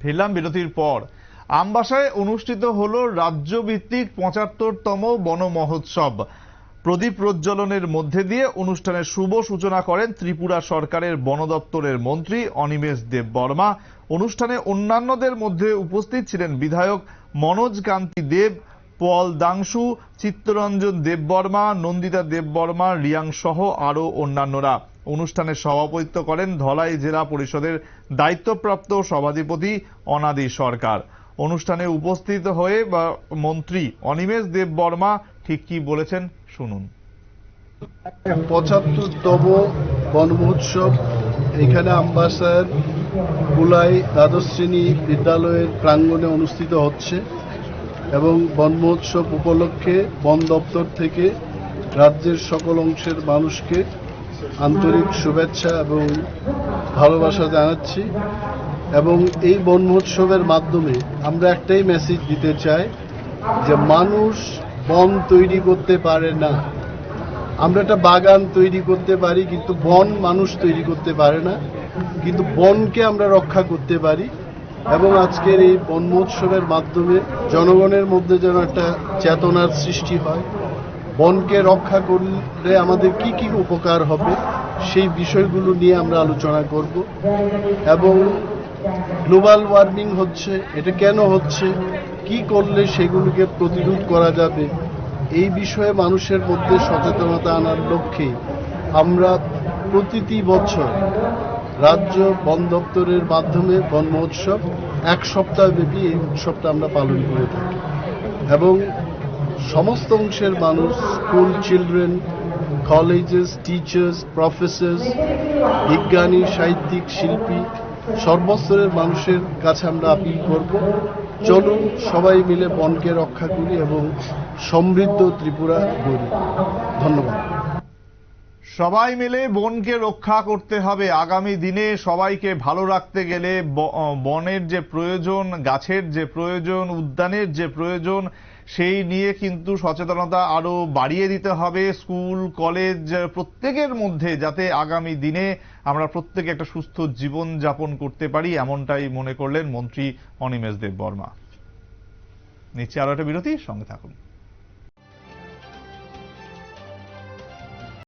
ফিরলাম বিরতির পর। আমবাসায় অনুষ্ঠিত হল রাজ্যভিত্তিক পঁচাত্তরতম বন মহোৎসব। প্রদীপ প্রজ্বলনের মধ্যে দিয়ে অনুষ্ঠানের শুভ সূচনা করেন ত্রিপুরা সরকারের বন দপ্তরের মন্ত্রী অনিমেষ দেব বর্মা অনুষ্ঠানে অন্যান্যদের মধ্যে উপস্থিত ছিলেন বিধায়ক মনোজ কান্তি দেব পল দাংশু চিত্তরঞ্জন দেববর্মা, নন্দিতা দেববর্মা, রিয়াং সহ আরও অন্যান্যরা। অনুষ্ঠানে সভাপতিত্ব করেন ধলাই জেলা পরিষদের দায়িত্বপ্রাপ্ত সভাধিপতি অনাদি সরকার। অনুষ্ঠানে উপস্থিত হয়ে মন্ত্রী অনিমেষ দেববর্মা ঠিক কি বলেছেন শুনুন। পঁচাত্তরতম বন মহোৎসব এখানে আম্বাসার কুলাই দ্বাদশ শ্রেণি বিদ্যালয়ের প্রাঙ্গণে অনুষ্ঠিত হচ্ছে। এবং বন মহোৎসব উপলক্ষে বন দপ্তর থেকে রাজ্যের সকল অংশের মানুষকে আন্তরিক শুভেচ্ছা এবং ভালোবাসা জানাচ্ছি। এবং এই বন মহোৎসবের মাধ্যমে আমরা একটাই মেসেজ দিতে চাই যে মানুষ বন তৈরি করতে পারে না। আমরা একটা বাগান তৈরি করতে পারি, কিন্তু বন মানুষ তৈরি করতে পারে না। কিন্তু বনকে আমরা রক্ষা করতে পারি। এবং আজকের এই বন মহোৎসবের মাধ্যমে জনগণের মধ্যে যেন একটা চেতনার সৃষ্টি হয়, বনকে রক্ষা করলে আমাদের কি কি উপকার হবে সেই বিষয়গুলো নিয়ে আমরা আলোচনা করব। এবং গ্লোবাল ওয়ার্মিং হচ্ছে, এটা কেন হচ্ছে, কি করলে সেগুলোকে প্রতিরোধ করা যাবে, এই বিষয়ে মানুষের মধ্যে সচেতনতা আনার লক্ষ্যে আমরা প্রতিটি বছর রাজ্য বন দপ্তরের মাধ্যমে বন মহোৎসব এক সপ্তাহ ব্যাপী এই উৎসবটা আমরা পালন করে থাকি। এবং সমস্ত অংশের মানুষ, school children, colleges, teachers, professors, বিজ্ঞানী, সাহিত্যিক, শিল্পী, সর্বস্তরের মানুষের কাছে আমরা আপিল করব। চলুন সবাই মিলে বনকে রক্ষা করি এবং সমৃদ্ধ ত্রিপুরা গড়ি। ধন্যবাদ। সবাই মিলে বনকে রক্ষা করতে হবে। আগামী দিনে সবাইকে ভালো রাখতে গেলে বনের যে প্রয়োজন, গাছের যে প্রয়োজন, উদ্যানের যে প্রয়োজন, সেই নিয়ে কিন্তু সচেতনতা আরও বাড়িয়ে দিতে হবে। স্কুল, কলেজ, প্রত্যেকের মধ্যে যাতে আগামী দিনে আমরা প্রত্যেকে একটা সুস্থ জীবন যাপন করতে পারি, এমনটাই মনে করলেন মন্ত্রী অনিমেষ দেব বর্মা নিচ্ছে আরও একটা বিরতি, সঙ্গে থাকুন।